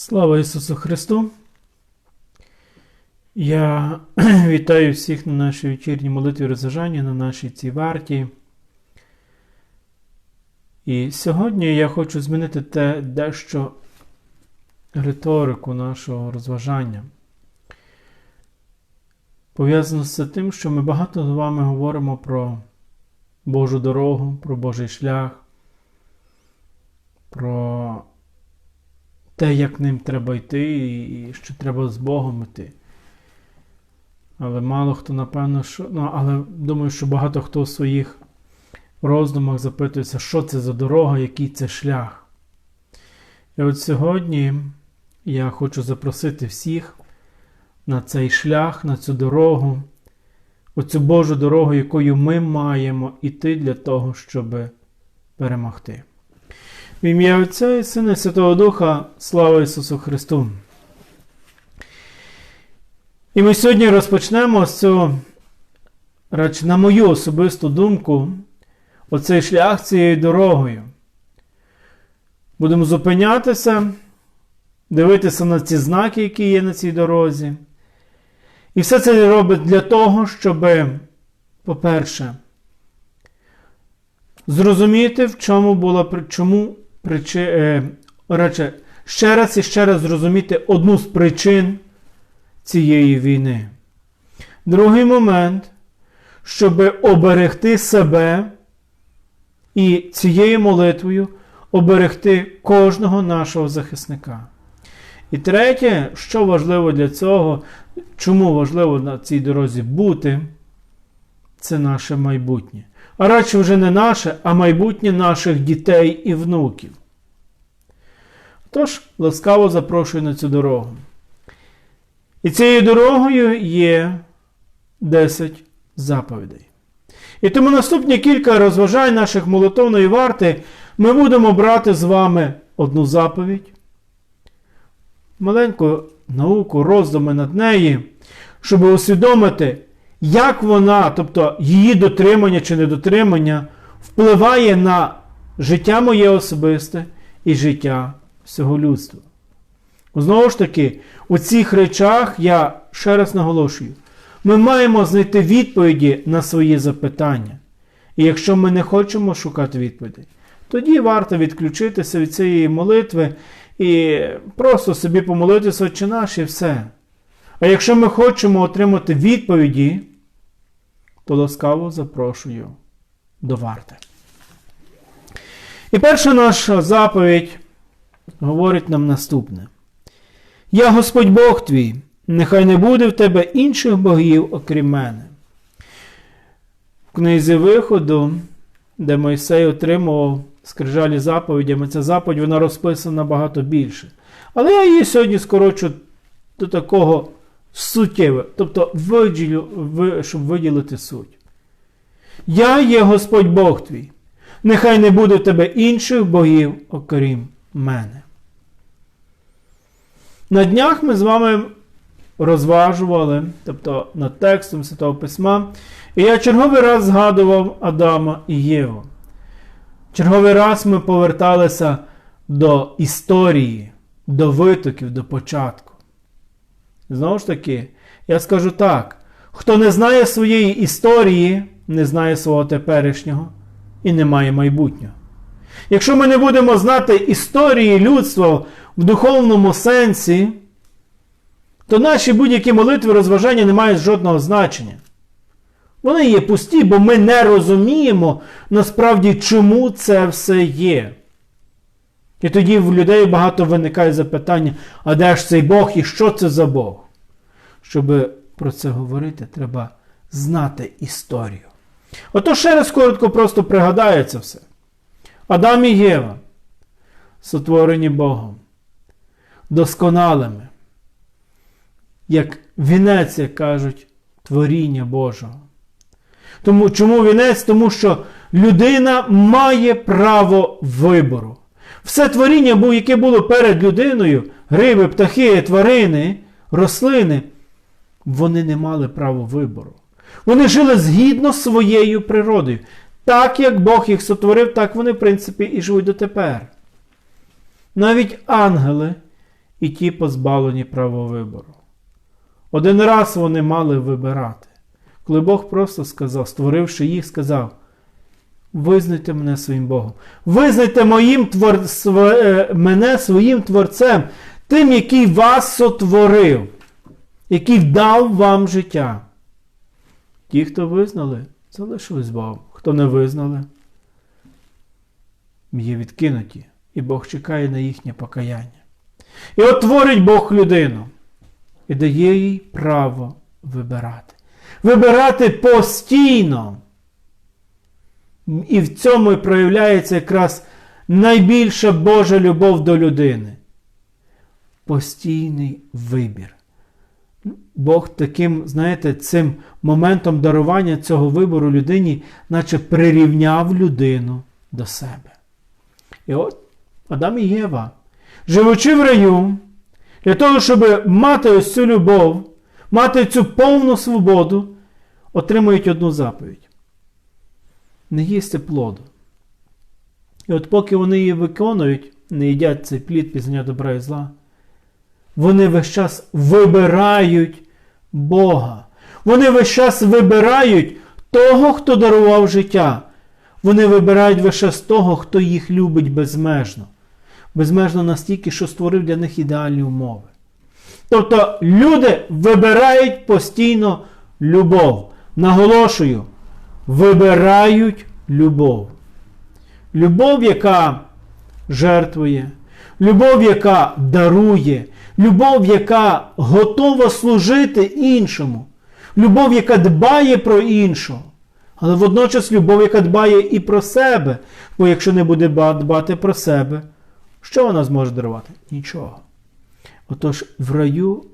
Слава Ісусу Христу! Я вітаю всіх на нашій вечірній молитві розважання, на нашій цій варті. І сьогодні я хочу змінити те дещо риторику нашого розважання. Пов'язано з тим, що ми багато з вами говоримо про Божу дорогу, про Божий шлях, про те, як ним треба йти, і що треба з Богом йти. Але мало хто, напевно, що. Ну, але думаю, що багато хто у своїх роздумах запитується, що це за дорога, який це шлях. І от сьогодні я хочу запросити всіх на цей шлях, на цю дорогу, оцю Божу дорогу, якою ми маємо іти для того, щоб перемогти. В ім'я Отця і Сина і Святого Духа, слава Ісусу Христу! І ми сьогодні розпочнемо з цього, радше, на мою особисту думку, оцей шлях цією дорогою. Будемо зупинятися, дивитися на ці знаки, які є на цій дорозі. І все це робить для того, щоб, по-перше, зрозуміти, в чому була чому причи, е, радше, ще раз і ще раз зрозуміти одну з причин цієї війни. Другий момент, щоб оберегти себе і цією молитвою оберегти кожного нашого захисника. І третє, що важливо для цього, чому важливо на цій дорозі бути, це наше майбутнє. А радше вже не наше, а майбутнє наших дітей і внуків. Тож, ласкаво запрошую на цю дорогу. І цією дорогою є 10 заповідей. І тому наступні кілька розважань наших молитовної варти ми будемо брати з вами одну заповідь, маленьку науку, роздуми над нею, щоб усвідомити, як вона, тобто її дотримання чи недотримання, впливає на життя моє особисте і життя всього людства. Знову ж таки, у цих речах я ще раз наголошую, ми маємо знайти відповіді на свої запитання. І якщо ми не хочемо шукати відповідей, тоді варто відключитися від цієї молитви і просто собі помолитися Отче наш і все. А якщо ми хочемо отримати відповіді, то ласкаво запрошую до варти. І перша наша заповідь говорить нам наступне. Я Господь Бог твій, нехай не буде в тебе інших богів, окрім мене. В книзі виходу, де Мойсей отримував скрижалі заповідями, ця заповідь вона розписана набагато більше. Але я її сьогодні скорочу до такого суттєве, тобто виділю, щоб виділити суть. Я є Господь Бог твій, нехай не буде в тебе інших богів, окрім мене. На днях ми з вами розважували, тобто над текстом Святого Письма, і я черговий раз згадував Адама і Єву. Черговий раз ми поверталися до історії, до витоків, до початку. Знову ж таки, я скажу так: хто не знає своєї історії, не знає свого теперішнього і не має майбутнього. Якщо ми не будемо знати історії людства в духовному сенсі, то наші будь-які молитви розважання не мають жодного значення. Вони є пусті, бо ми не розуміємо насправді, чому це все є. І тоді в людей багато виникає запитання, а де ж цей Бог і що це за Бог? Щоб про це говорити, треба знати історію. Ото ще раз коротко просто пригадається все. Адам і Єва, сотворені Богом, досконалими, як вінець, як кажуть, творіння Божого. Тому чому вінець? Тому що людина має право вибору. Все творіння, яке було перед людиною, гриби, птахи, тварини, рослини, вони не мали права вибору. Вони жили згідно своєю природою. Так як Бог їх сотворив, так вони, в принципі, і живуть дотепер. Навіть ангели і ті позбавлені права вибору. Один раз вони мали вибирати, коли Бог просто сказав, створивши їх, сказав: Визнайте мене своїм Богом, визнайте моїм твор... св- е, мене своїм Творцем, тим, який вас сотворив, який дав вам життя. Ті, хто визнали, залишились Богом. Хто не визнали, є відкинуті, і Бог чекає на їхнє покаяння. І от творить Бог людину і дає їй право вибирати. Вибирати постійно. І в цьому і проявляється якраз найбільша Божа любов до людини. Постійний вибір. Бог таким, знаєте, цим моментом дарування цього вибору людині, наче прирівняв людину до себе. І от Адам і Єва, живучи в раю, для того, щоб мати ось цю любов, мати цю повну свободу, отримують одну заповідь. Не їсти плоду. І от поки вони її виконують, не їдять цей плід пізнання добра і зла, вони весь час вибирають Бога. Вони весь час вибирають того, хто дарував життя. Вони вибирають весь час того, хто їх любить безмежно. Безмежно настільки, що створив для них ідеальні умови. Тобто люди вибирають постійно любов. Наголошую, вибирають любов. Любов, яка жертвує, любов, яка дарує, любов, яка готова служити іншому, любов, яка дбає про іншого. Але водночас любов, яка дбає і про себе. Бо якщо не буде дбати про себе, що вона зможе дарувати? Нічого. Отож, в раю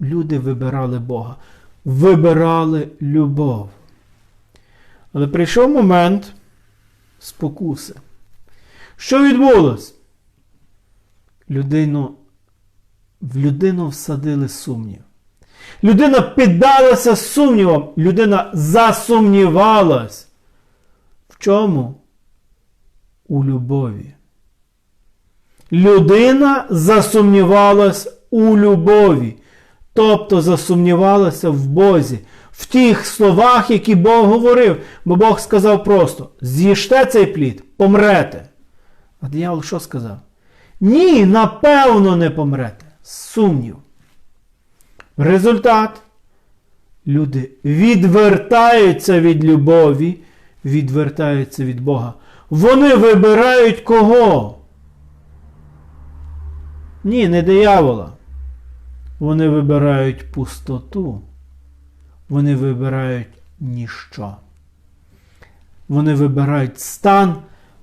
люди вибирали Бога, вибирали любов. Але прийшов момент спокуси. Що відбулось? Людину, в людину всадили сумнів. Людина піддалася сумнівам, людина засумнівалась. В чому? У любові. Людина засумнівалась у любові, тобто засумнівалася в Бозі, в тих словах, які Бог говорив. Бо Бог сказав просто: з'їжте цей плід, помрете. А диявол що сказав? Ні, напевно, не помрете. Сумнів. Результат. Люди відвертаються від любові, відвертаються від Бога. Вони вибирають кого? Ні, не диявола. Вони вибирають пустоту. Вони вибирають ніщо. Вони вибирають стан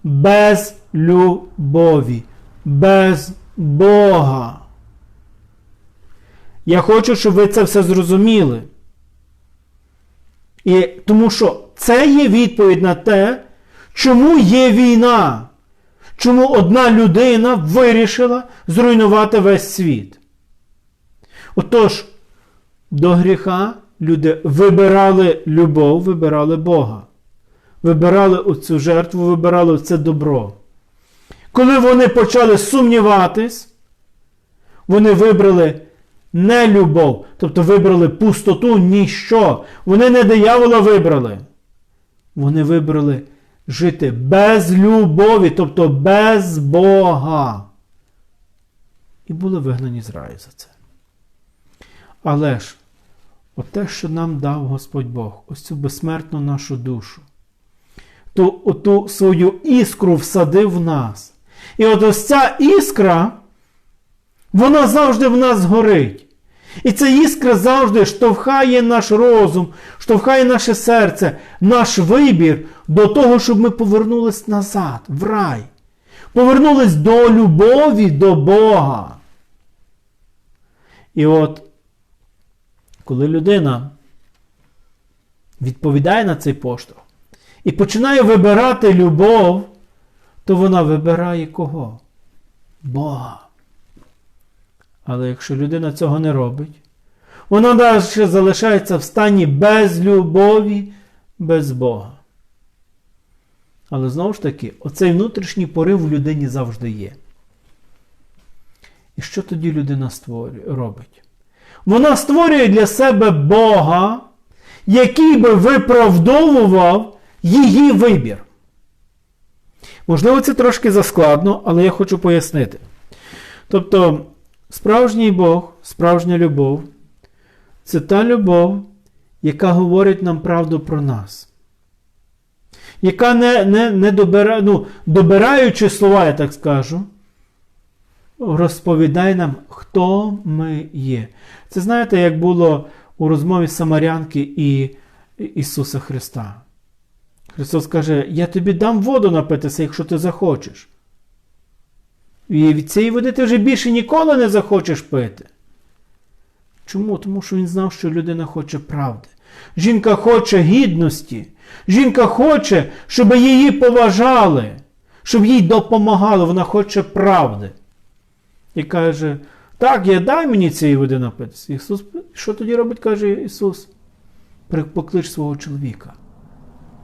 без любові, без Бога. Я хочу, щоб ви це все зрозуміли. І тому що це є відповідь на те, чому є війна. Чому одна людина вирішила зруйнувати весь світ? Отож, до гріха люди вибирали любов, вибирали Бога. Вибирали оцю жертву, вибирали це добро. Коли вони почали сумніватись, вони вибрали не любов, тобто вибрали пустоту, ніщо. Вони не диявола вибрали. Вони вибрали жити без любові, тобто без Бога. І були вигнані з раю за це. Але ж, от те, що нам дав Господь Бог, ось цю безсмертну нашу душу, ту оту свою іскру всадив в нас. І от ось ця іскра, вона завжди в нас горить. І ця іскра завжди штовхає наш розум, штовхає наше серце, наш вибір до того, щоб ми повернулись назад, в рай. Повернулись до любові до Бога. І от, коли людина відповідає на цей поштовх і починає вибирати любов, то вона вибирає кого? Бога. Але якщо людина цього не робить, вона далі залишається в стані без любові, без Бога. Але знову ж таки, оцей внутрішній порив в людині завжди є. І що тоді людина створює, робить? Вона створює для себе Бога, який би виправдовував її вибір. Можливо, це трошки заскладно, але я хочу пояснити. Тобто, справжній Бог, справжня любов це та любов, яка говорить нам правду про нас. Яка не не, не добира, ну, добираючи слова, я так скажу, розповідає нам, хто ми є. Це знаєте, як було у розмові Самарянки і Ісуса Христа. Христос каже: Я тобі дам воду напитися, якщо ти захочеш. І від цієї води ти вже більше ніколи не захочеш пити. Чому? Тому що він знав, що людина хоче правди. Жінка хоче гідності. Жінка хоче, щоб її поважали, щоб їй допомагали. Вона хоче правди. І каже: Так, я дай мені цієї води напитися. Ісус, що тоді робить, каже Ісус? Поклич свого чоловіка.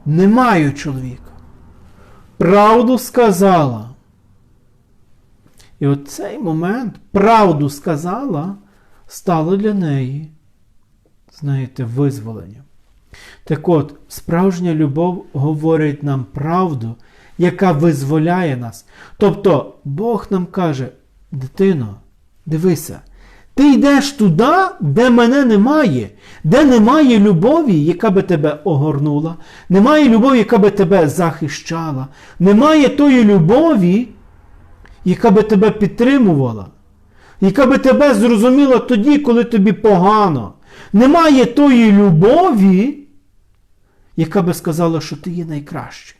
Не маю чоловіка. Правду сказала. І от цей момент правду сказала, стало для неї, знаєте, визволенням. Так от, справжня любов говорить нам правду, яка визволяє нас. Тобто, Бог нам каже, дитино, дивися, ти йдеш туди, де мене немає, де немає любові, яка би тебе огорнула, немає любові, яка би тебе захищала, немає тої любові, яка би тебе підтримувала, яка би тебе зрозуміла тоді, коли тобі погано. Немає тої любові, яка би сказала, що ти є найкращий.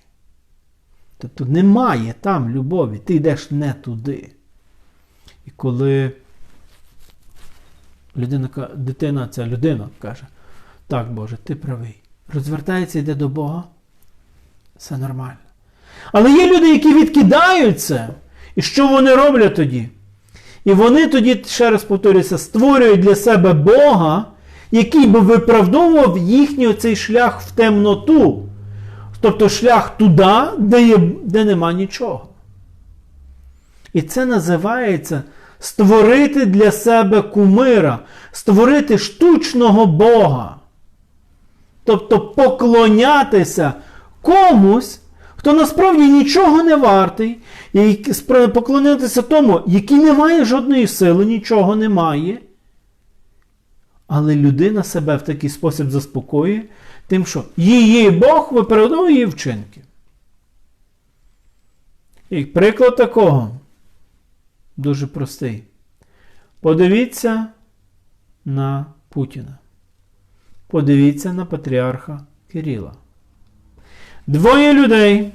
Тобто немає там любові, ти йдеш не туди. Коли людина, дитина, ця людина каже, так, Боже, ти правий. Розвертається, йде до Бога, все нормально. Але є люди, які відкидають це. І що вони роблять тоді? І вони тоді, ще раз повторюся, створюють для себе Бога, який би виправдовував їхній оцей шлях в темноту. Тобто шлях туди, де, є, де нема нічого. І це називається створити для себе кумира, створити штучного Бога. Тобто поклонятися комусь, хто насправді нічого не вартий, і поклонятися тому, який не має жодної сили, нічого не має. Але людина себе в такий спосіб заспокоює, тим, що її Бог виправдовує її вчинки. І приклад такого дуже простий. Подивіться на Путіна. Подивіться на патріарха Кирила. Двоє людей,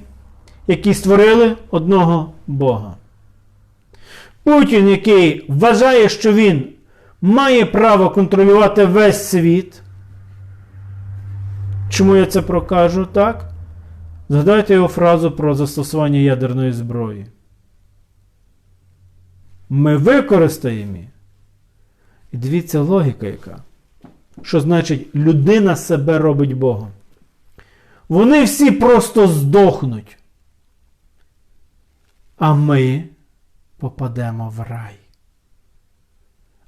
які створили одного Бога. Путін, який вважає, що він має право контролювати весь світ. Чому я це прокажу так? Згадайте його фразу про застосування ядерної зброї. Ми використаємо. І дивіться логіка яка. Що значить, людина себе робить Богом. Вони всі просто здохнуть. А ми попадемо в рай.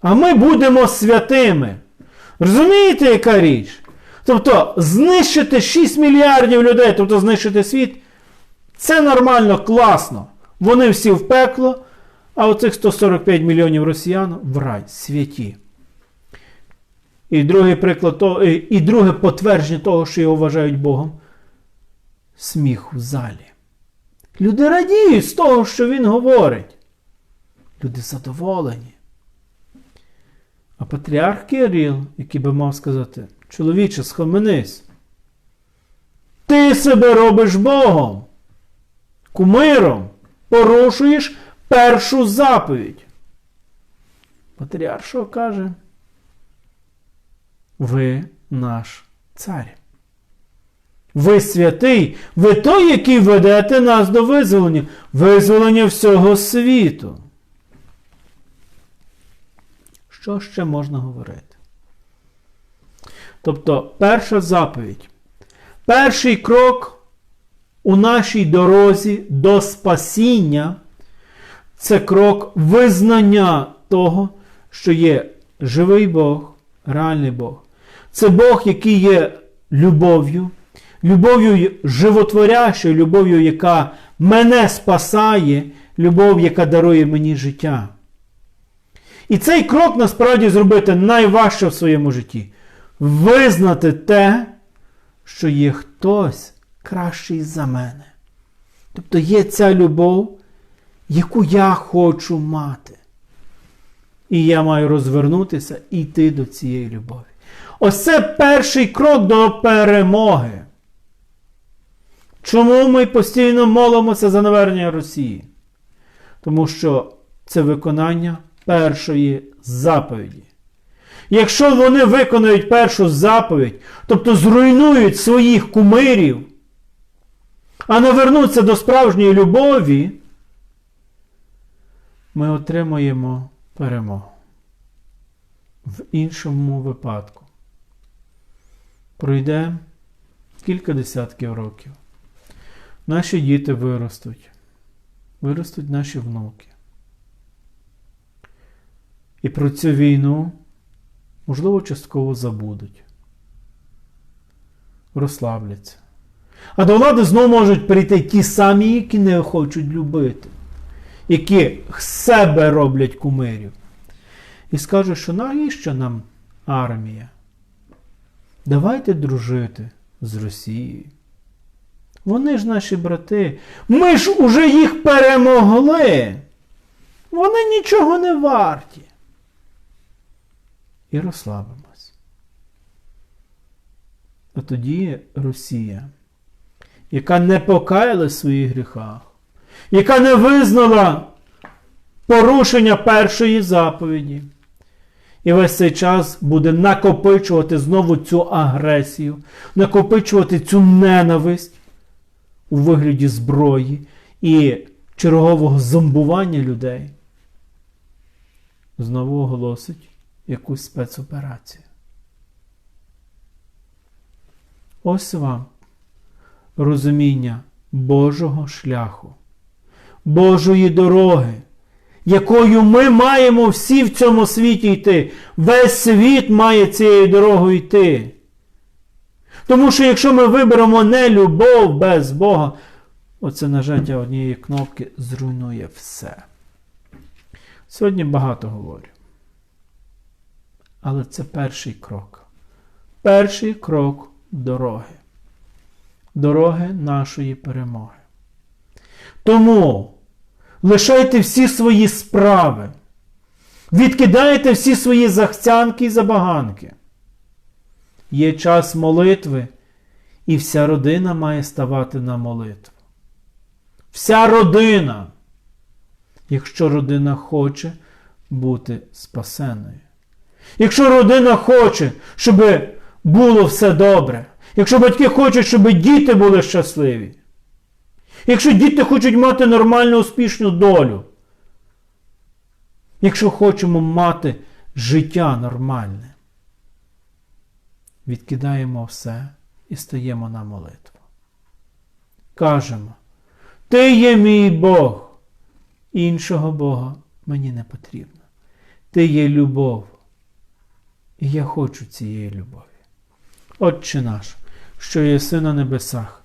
А ми будемо святими. Розумієте, яка річ? Тобто знищити 6 мільярдів людей, тобто знищити світ, це нормально, класно. Вони всі в пекло, а оцих 145 мільйонів росіян в рай, святі. І другий приклад, і друге потвердження того, що його вважають Богом. Сміх в залі. Люди радіють з того, що він говорить. Люди задоволені. А патріарх Кирил, який би мав сказати, чоловіче, схаменись. Ти себе робиш Богом, кумиром, порушуєш першу заповідь. Патріарх каже? Ви наш цар. Ви святий, ви той, який ведете нас до визволення, визволення всього світу. Що ще можна говорити? Тобто, перша заповідь. Перший крок у нашій дорозі до спасіння це крок визнання того, що є живий Бог, реальний Бог. Це Бог, який є любов'ю, любов'ю животворящою, любов'ю, яка мене спасає, любов, яка дарує мені життя. І цей крок насправді зробити найважче в своєму житті. Визнати те, що є хтось кращий за мене. Тобто є ця любов, яку я хочу мати. І я маю розвернутися і йти до цієї любові. Ось це перший крок до перемоги. Чому ми постійно молимося за навернення Росії? Тому що це виконання першої заповіді. Якщо вони виконають першу заповідь, тобто зруйнують своїх кумирів, а не вернуться до справжньої любові, ми отримаємо перемогу. В іншому випадку пройде кілька десятків років. Наші діти виростуть, виростуть наші внуки. І про цю війну, можливо, частково забудуть, розслабляться. А до влади знову можуть прийти ті самі, які не хочуть любити, які себе роблять кумирів. І скажуть, що навіщо нам армія? Давайте дружити з Росією. Вони ж наші брати. Ми ж уже їх перемогли. Вони нічого не варті. І розслабимось. А тоді Росія, яка не покаяла в своїх гріхах, яка не визнала порушення першої заповіді, і весь цей час буде накопичувати знову цю агресію, накопичувати цю ненависть у вигляді зброї і чергового зомбування людей. Знову оголосить якусь спецоперацію. Ось вам розуміння Божого шляху, Божої дороги, якою ми маємо всі в цьому світі йти. Весь світ має цією дорогою йти. Тому що якщо ми виберемо не любов без Бога, оце нажаття однієї кнопки зруйнує все. Сьогодні багато говорю. Але це перший крок. Перший крок дороги. Дороги нашої перемоги. Тому лишайте всі свої справи. Відкидайте всі свої захцянки і забаганки. Є час молитви, і вся родина має ставати на молитву. Вся родина, якщо родина хоче бути спасеною. Якщо родина хоче, щоб було все добре, якщо батьки хочуть, щоб діти були щасливі, якщо діти хочуть мати нормальну успішну долю, якщо хочемо мати життя нормальне, відкидаємо все і стаємо на молитву. Кажемо, Ти є мій Бог, іншого Бога мені не потрібно. Ти є любов. І я хочу цієї любові. Отче наш, що єси на небесах,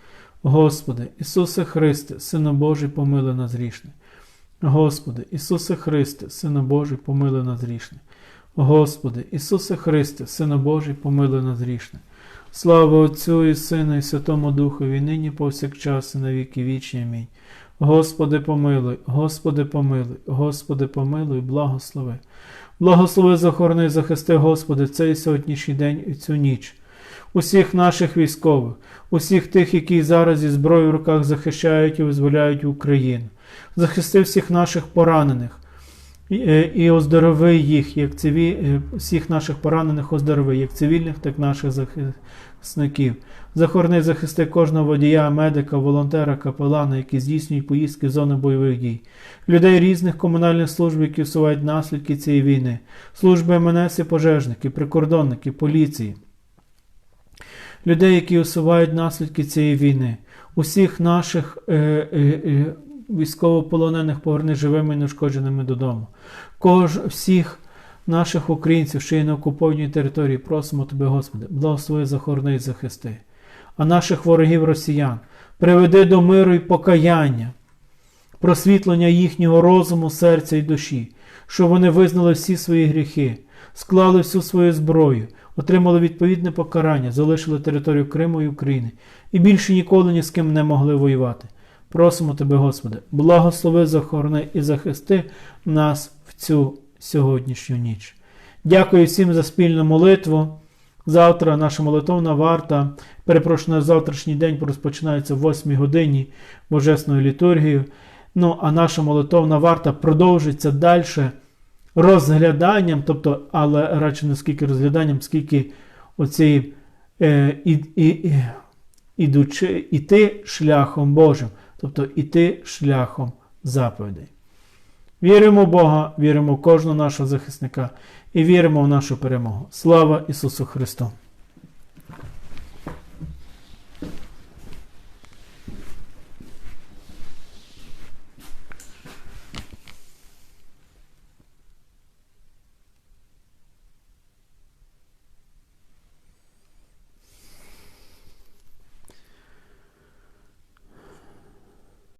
Господи, Ісусе Христе, Сино Божий, помилуй нас грішне. Господи, Ісусе Христе, Сино Божий, помилуй нас грішне. Господи, Ісусе Христе, Сина Божий, помилуй нас грішне. Слава Отцю і Сину, і Святому Духові, нині повсякчас, і на віки вічні. Амінь. Господи, помилуй, Господи, помилуй, Господи, помилуй, благослови. Благослови, захорони, захисти, Господи, цей сьогоднішній день і цю ніч. Усіх наших військових, усіх тих, які зараз зі зброєю в руках захищають і визволяють Україну. Захисти всіх наших поранених і, е, оздорови їх, як циві, е, всіх наших поранених оздорови, як цивільних, так і наших захисників. Захорони захисти кожного водія, медика, волонтера, капелана, які здійснюють поїздки в зони бойових дій, людей різних комунальних служб, які усувають наслідки цієї війни, служби МНС і пожежники, прикордонники, поліції, людей, які усувають наслідки цієї війни, усіх наших е, е, е, військовополонених поверни живими і неушкодженими додому. Кож, всіх наших українців, що є на окупованій території, просимо Тебе, Господи, благослови, захорони і захисти. А наших ворогів росіян приведи до миру і покаяння, просвітлення їхнього розуму, серця і душі, щоб вони визнали всі свої гріхи, склали всю свою зброю, отримали відповідне покарання, залишили територію Криму і України і більше ніколи ні з ким не могли воювати. Просимо Тебе, Господи, благослови, захорони і захисти нас в цю сьогоднішню ніч. Дякую всім за спільну молитву. Завтра наша молитовна варта, перепрошую, на завтрашній день розпочинається в 8 годині Божесною літургією. Ну, а наша молитовна варта продовжиться далі розгляданням, тобто, але радше не скільки розгляданням, скільки оцієї е, і, і, ідучи, іти шляхом Божим, тобто іти шляхом заповідей. Віримо в Бога, віримо в кожного нашого захисника і віримо в нашу перемогу. Слава Ісусу Христу!